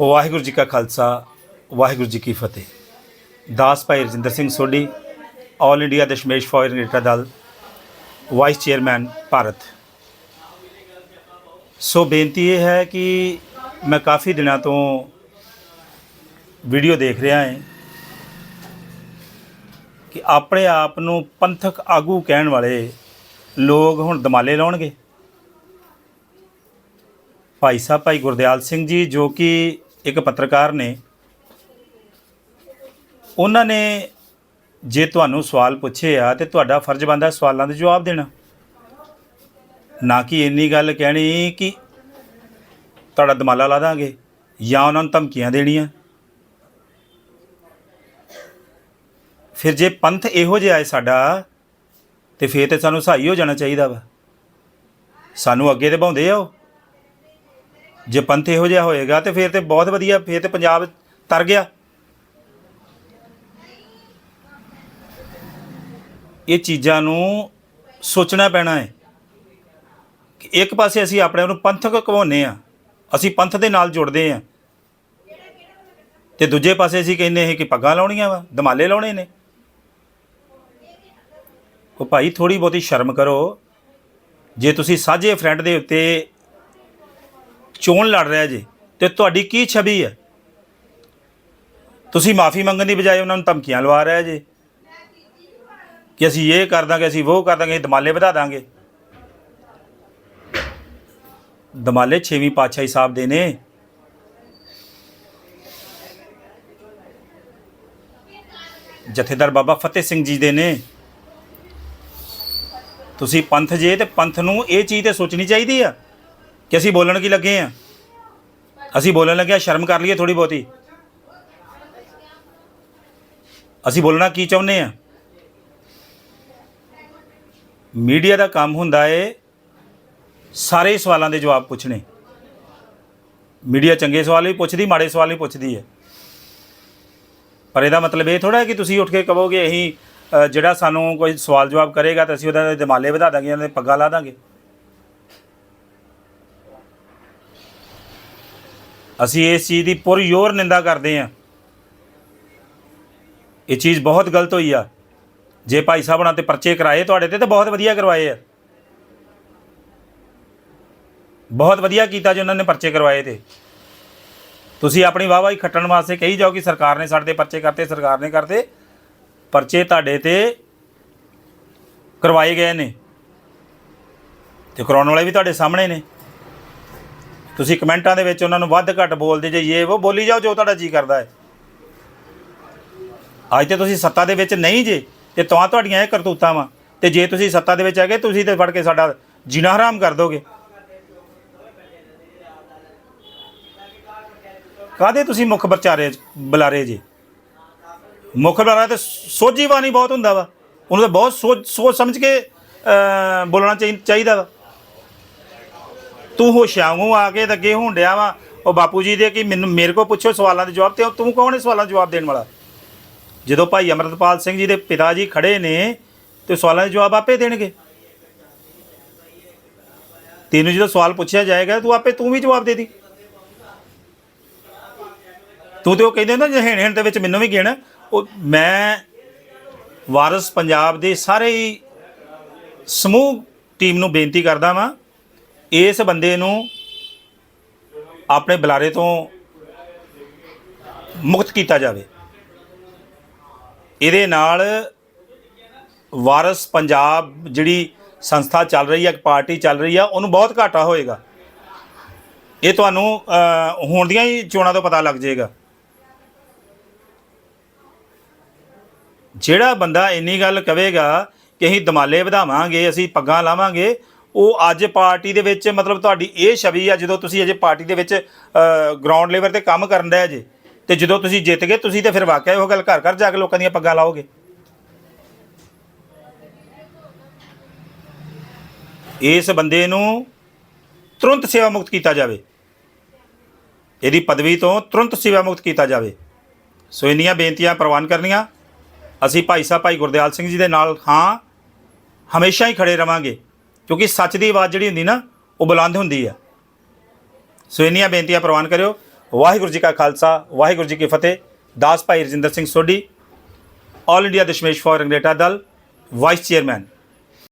ਵਾਹਿਗੁਰੂ ਜੀ ਕਾ ਖਾਲਸਾ, ਵਾਹਿਗੁਰੂ ਜੀ ਕੀ ਫਤਿਹ। ਦਾਸ ਭਾਈ ਰਜਿੰਦਰ ਸਿੰਘ ਸੋਢੀ ਆਲ ਇੰਡੀਆ ਦਸ਼ਮੇਸ਼ ਫੌਜ ਨੇਤਾ ਦਲ ਵਾਈਸ ਚੇਅਰਮੈਨ ਭਾਰਤ। ਸੋ ਬੇਨਤੀ ਇਹ ਹੈ ਕਿ ਮੈਂ ਕਾਫੀ ਦਿਨਾਂ ਤੋਂ ਵੀਡੀਓ ਦੇਖ ਰਿਹਾ ਹਾਂ ਕਿ ਆਪਣੇ ਆਪ ਨੂੰ ਪੰਥਕ ਆਗੂ ਕਹਿਣ ਵਾਲੇ ਲੋਕ ਹੁਣ ਦਮਾਲੇ ਲਾਉਣਗੇ। ਭਾਈ ਸਾਹਿਬ, ਭਾਈ ਗੁਰਦਿਆਲ ਸਿੰਘ ਜੀ, ਜੋ ਕਿ ਇੱਕ ਪੱਤਰਕਾਰ ਨੇ, ਉਹਨਾਂ ਨੇ ਜੇ ਤੁਹਾਨੂੰ ਸਵਾਲ ਪੁੱਛੇ ਆ ਤੇ ਤੁਹਾਡਾ ਫਰਜ਼ ਬਣਦਾ ਸਵਾਲਾਂ ਦੇ ਜਵਾਬ ਦੇਣਾ। ਨਾ ਕਿ ਇੰਨੀ ਗੱਲ ਕਹਿਣੀ ਕਿ ਤੁਹਾਡਾ ਦਮਾਲਾ ਲਾ ਦਾਂਗੇ ਜਾਂ ਉਹਨਾਂ ਨੂੰ ਧਮਕੀਆਂ ਦੇਣੀਆਂ। ਫਿਰ ਜੇ ਪੰਥ ਇਹੋ ਜਿਹਾ ਹੈ ਸਾਡਾ, ਤੇ ਫੇਰ ਤੇ ਸਾਨੂੰ ਸਹਾਈ ਹੋ ਜਾਣਾ ਚਾਹੀਦਾ ਵਾ। ਸਾਨੂੰ ਅੱਗੇ ਤੇ ਭਾਉਂਦੇ ਆ ਉਹ। ਜੇ ਪੰਥ ਇਹੋ ਜਿਹਾ ਹੋਏਗਾ ਤੇ ਫਿਰ ਤੇ ਬਹੁਤ ਵਧੀਆ, ਫਿਰ ਤੇ ਪੰਜਾਬ ਤਰ ਗਿਆ। ਇਹ ਚੀਜ਼ਾਂ ਨੂੰ ਸੋਚਣਾ ਪੈਣਾ ਹੈ ਕਿ ਇੱਕ ਪਾਸੇ ਅਸੀਂ ਆਪਣੇ ਆਪ ਨੂੰ ਪੰਥਕ ਕਹਾਉਂਦੇ ਆ ਅਸੀਂ ਪੰਥ ਦੇ ਨਾਲ ਜੁੜਦੇ ਆ ਤੇ ਦੂਜੇ ਪਾਸੇ ਅਸੀਂ ਕਹਿੰਦੇ ਹਾਂ ਕਿ ਪੱਗਾਂ ਲਾਉਣੀਆਂ ਵਾ ਦਮਾਲੇ ਲਾਉਣੇ ਨੇ। ਉਹ ਭਾਈ ਥੋੜੀ ਬਹੁਤੀ ਸ਼ਰਮ ਕਰੋ। ਜੇ ਤੁਸੀਂ ਸਾਂਝੇ ਫਰੈਂਡ ਦੇ ਉੱਤੇ ਚੋਣ ਲੜ ਰਿਹਾ ਜੇ ਤੇ ਤੁਹਾਡੀ ਕੀ ਛਵੀ ਹੈ? ਤੁਸੀਂ ਮਾਫੀ ਮੰਗਣ ਦੀ ਬਜਾਏ ਉਹਨਾਂ ਨੂੰ ਧਮਕੀਆਂ ਲਵਾ ਰਿਹਾ ਜੇ। ਕਿ ਅਸੀਂ ਇਹ ਕਰ ਦਾਂਗੇ, ਅਸੀਂ ਉਹ ਕਰ ਦਾਂਗੇ ਦਮਾਲੇ ਵਧਾ ਦਾਂਗੇ। ਦਮਾਲੇ 6ਵੀਂ ਪਾਤਸ਼ਾਹੀ ਸਾਹਿਬ ਦੇ ਨੇ। ਜਥੇਦਾਰ ਬਾਬਾ ਫਤਿਹ ਸਿੰਘ ਜੀ ਦੇ ਨੇ। ਤੁਸੀਂ ਪੰਥ ਜੇ ਤੇ ਪੰਥ ਨੂੰ ਇਹ ਚੀਜ਼ ਤੇ ਸੋਚਣੀ ਚਾਹੀਦੀ ਆ। ਕਿ ਅਸੀਂ ਬੋਲਣ ਕੀ ਲੱਗੇ ਆ? ਅਸੀਂ ਬੋਲਣ ਲੱਗੇ ਆ, ਸ਼ਰਮ ਕਰ ਲਈਏ ਥੋੜੀ ਬਹੁਤੀ। ਅਸੀਂ ਬੋਲਣਾ ਕੀ ਚਾਹੁੰਦੇ ਆ? ਮੀਡੀਆ ਦਾ ਕੰਮ ਹੁੰਦਾ ਏ ਸਾਰੇ ਸਵਾਲਾਂ ਦੇ ਜਵਾਬ ਪੁੱਛਣੇ। ਮੀਡੀਆ ਚੰਗੇ ਸਵਾਲ ਵੀ ਪੁੱਛਦੀ, ਮਾੜੇ ਸਵਾਲ ਵੀ ਪੁੱਛਦੀ ਹੈ ਪਰ ਇਹਦਾ ਮਤਲਬ ਇਹ ਥੋੜਾ ਹੈ ਕਿ ਤੁਸੀਂ ਉੱਠ ਕੇ ਕਹੋਗੇ, ਅਸੀਂ ਜਿਹੜਾ ਸਾਨੂੰ ਕੋਈ ਸਵਾਲ ਜਵਾਬ ਕਰੇਗਾ ਤਾਂ ਅਸੀਂ ਉਹਦਾ ਦੇ ਦਿਮਾਲੇ ਵਧਾ ਦਾਂਗੇ ਉਹਨਾਂ ਦੇ ਪੱਗਾਂ ਲਾ ਦਾਂਗੇ। ਅਸੀਂ ਇਸ ਚੀਜ਼ ਦੀ ਪੂਰੀ ਜ਼ੋਰ ਨਿੰਦਾ ਕਰਦੇ ਹਾਂ। ਇਹ ਚੀਜ਼ ਬਹੁਤ ਗਲਤ ਹੋਈ ਆ। ਜੇ ਭਾਈ ਸਾਹਿਬ ਉਹਨਾਂ ਤੇ ਪਰਚੇ ਕਰਾਏ ਤੁਹਾਡੇ ਤੇ ਤਾਂ ਬਹੁਤ ਵਧੀਆ ਕਰਵਾਏ ਆ। ਬਹੁਤ ਵਧੀਆ ਕੀਤਾ ਜੀ ਉਹਨਾਂ ਨੇ ਪਰਚੇ ਕਰਵਾਏ ਤੇ। ਤੁਸੀਂ ਆਪਣੀ ਵਾਹਵਾਹੀ ਖੱਟਣ ਵਾਸਤੇ ਕਹੀ ਜਾਓ ਕਿ ਸਰਕਾਰ ਨੇ ਸਾਡੇ ਤੇ ਪਰਚੇ ਕਰਤੇ, ਸਰਕਾਰ ਨੇ ਕਰਤੇ। ਪਰਚੇ ਤੁਹਾਡੇ ਤੇ ਕਰਵਾਏ ਗਏ ਨੇ। ਤੇ ਕਰਾਉਣ ਵਾਲੇ ਵੀ ਤੁਹਾਡੇ ਸਾਹਮਣੇ ਨੇ। ਤੁਸੀਂ ਕਮੈਂਟਾਂ ਦੇ ਵਿੱਚ ਉਹਨਾਂ ਨੂੰ ਵੱਧ ਘੱਟ ਬੋਲਦੇ ਜੇ ਇਹ ਉਹ ਬੋਲੀ ਜਾਓ, ਜੋ ਤੁਹਾਡਾ ਜੀ ਕਰਦਾ ਹੈ। ਅੱਜ ਤੇ ਤੁਸੀਂ ਸੱਤਾ ਦੇ ਵਿੱਚ ਨਹੀਂ ਜੇ, ਤੇ ਤਾਂ ਤੁਹਾਡੀਆਂ ਇਹ ਕਰਤੂਤਾਂ ਵਾ। ਤੇ ਜੇ ਤੁਸੀਂ ਸੱਤਾ ਦੇ ਵਿੱਚ ਹੈਗੇ, ਤੁਸੀਂ ਤੇ ਫੜ ਕੇ ਸਾਡਾ ਜੀਣਾ ਹਰਾਮ ਕਰ ਦੋਗੇ। ਕਾਦੇ ਤੁਸੀਂ ਮੁੱਖ ਬਰਚਾਰੇ ਬੁਲਾਰੇ ਜੀ? ਮੁੱਖ ਬੁਲਾਰਾ ਤੇ ਸੋਝੀਵਾਨੀ ਬਹੁਤ ਹੁੰਦਾ ਵਾ। ਉਹਨੂੰ ਤਾਂ ਬਹੁਤ ਸੋਚ ਸੋਚ ਸਮਝ ਕੇ ਬੋਲਣਾ ਚਾਹੀ- ਚਾਹੀਦਾ ਵਾ। ਤੂੰ ਹੋਸ਼ਿਆਂਗੂ ਆ ਕੇ ਤੇ ਅੱਗੇ ਹੋਣ ਡਿਆ ਵਾ। ਉਹ ਬਾਪੂ ਜੀ ਦੇ ਕਿ ਮੈਨੂੰ, ਮੇਰੇ ਕੋ ਪੁੱਛੋ ਸਵਾਲਾਂ ਦੇ ਜਵਾਬ ਤੇ ਉਹ ਤੂੰ ਕੌਣ ਹੈ ਸਵਾਲਾਂ ਦੇ ਜਵਾਬ ਦੇਣ ਵਾਲਾ? ਜਦੋਂ ਭਾਈ ਅਮਰਤਪਾਲ ਸਿੰਘ ਜੀ ਦੇ ਪਿਤਾ ਜੀ ਖੜੇ ਨੇ, ਤੇ ਸਵਾਲਾਂ ਦੇ ਜਵਾਬ ਆਪੇ ਦੇਣਗੇ। ਤੈਨੂੰ ਜਦੋਂ ਸਵਾਲ ਪੁੱਛਿਆ ਜਾਏਗਾ, ਤੂੰ ਆਪੇ, ਤੂੰ ਵੀ ਜਵਾਬ ਦੇ ਦੀ। ਤੂੰ ਤੇ ਉਹ ਕਹਿੰਦੇ ਨਾ ਜਿਹੇ ਹੇਣ ਦੇ ਵਿੱਚ ਮੈਨੂੰ ਵੀ ਗਿਣ ਉਹ ਮੈਂ ਵਾਰਸ ਪੰਜਾਬ ਦੇ ਸਾਰੇ ਹੀ ਸਮੂਹ ਟੀਮ ਨੂੰ ਬੇਨਤੀ ਕਰਦਾ ਵਾਂ ਇਸ ਬੰਦੇ ਨੂੰ ਆਪਣੇ ਬੁਲਾਰੇ ਤੋਂ ਮੁਕਤ ਕੀਤਾ ਜਾਵੇ। ਇਹਦੇ ਨਾਲ ਵਾਰਸ ਪੰਜਾਬ ਜਿਹੜੀ ਸੰਸਥਾ ਚੱਲ ਰਹੀ ਹੈ, ਇੱਕ ਪਾਰਟੀ ਚੱਲ ਰਹੀ ਆ ਉਹਨੂੰ ਬਹੁਤ ਘਾਟਾ ਹੋਏਗਾ। ਇਹ ਤੁਹਾਨੂੰ ਹੁਣ ਦੀਆਂ ਹੀ ਚੋਣਾਂ ਤੋਂ ਪਤਾ ਲੱਗ ਜਾਏਗਾ। ਜਿਹੜਾ ਬੰਦਾ ਇੰਨੀ ਗੱਲ ਕਵੇਗਾ ਕਿ ਅਸੀਂ ਦਮਾਲੇ ਵਧਾਵਾਂਗੇ, ਅਸੀਂ ਪੱਗਾਂ ਲਾਵਾਂਗੇ ਉਹ ਅੱਜ ਪਾਰਟੀ ਦੇ ਵਿੱਚ, ਮਤਲਬ ਤੁਹਾਡੀ ਇਹ ਛਵੀ ਆ, ਜਦੋਂ ਤੁਸੀਂ ਅਜੇ ਪਾਰਟੀ ਦੇ ਵਿੱਚ ਗਰਾਊਂਡ ਲੈਵਲ ਤੇ ਕੰਮ ਕਰਨ ਦਾ ਅਜੇ, ਤੇ ਜਦੋਂ ਤੁਸੀਂ ਜਿੱਤ ਗਏ, ਤੁਸੀਂ ਤੇ ਫਿਰ ਵਾਕਿਆ ਉਹ ਗੱਲ ਘਰ ਘਰ ਜਾ ਕੇ ਲੋਕਾਂ ਦੀਆਂ ਪੱਗਾਂ ਲਾਓਗੇ? ਇਸ ਬੰਦੇ ਨੂੰ ਤੁਰੰਤ ਸੇਵਾ ਮੁਕਤ ਕੀਤਾ ਜਾਵੇ। ਇਹਦੀ ਪਦਵੀ ਤੋਂ ਤੁਰੰਤ ਸੇਵਾ ਮੁਕਤ ਕੀਤਾ ਜਾਵੇ। ਸੋ ਇੰਨੀਆਂ ਬੇਨਤੀਆਂ ਪ੍ਰਵਾਨ ਕਰਨੀਆਂ। ਅਸੀਂ ਭਾਈ ਸਾਹਿਬ, ਭਾਈ ਗੁਰਦਿਆਲ ਸਿੰਘ ਜੀ ਦੇ ਨਾਲ ਹਾਂ, ਹਮੇਸ਼ਾ ਹੀ ਖੜੇ ਰਵਾਂਗੇ। ਕਿਉਂਕਿ ਸੱਚ ਦੀ ਆਵਾਜ਼ ਜਿਹੜੀ ਹੁੰਦੀ ਨਾ, ਉਹ ਬੁਲੰਦ ਹੁੰਦੀ ਆ। ਸੋ ਇੰਨੀਆਂ ਬੇਨਤੀਆਂ ਪ੍ਰਵਾਨ ਕਰਿਓ। ਵਾਹਿਗੁਰੂ ਜੀ ਕਾ ਖਾਲਸਾ, ਵਾਹਿਗੁਰੂ ਜੀ ਕੀ ਫਤਿਹ। ਦਾਸ ਭਾਈ ਰਜਿੰਦਰ ਸਿੰਘ ਸੋਢੀ ਆਲ ਇੰਡੀਆ ਦਸ਼ਮੇਸ਼ ਫੋਰ ਅੰਗਰੇਟਾ ਦਲ ਵਾਈਸ ਚੇਅਰਮੈਨ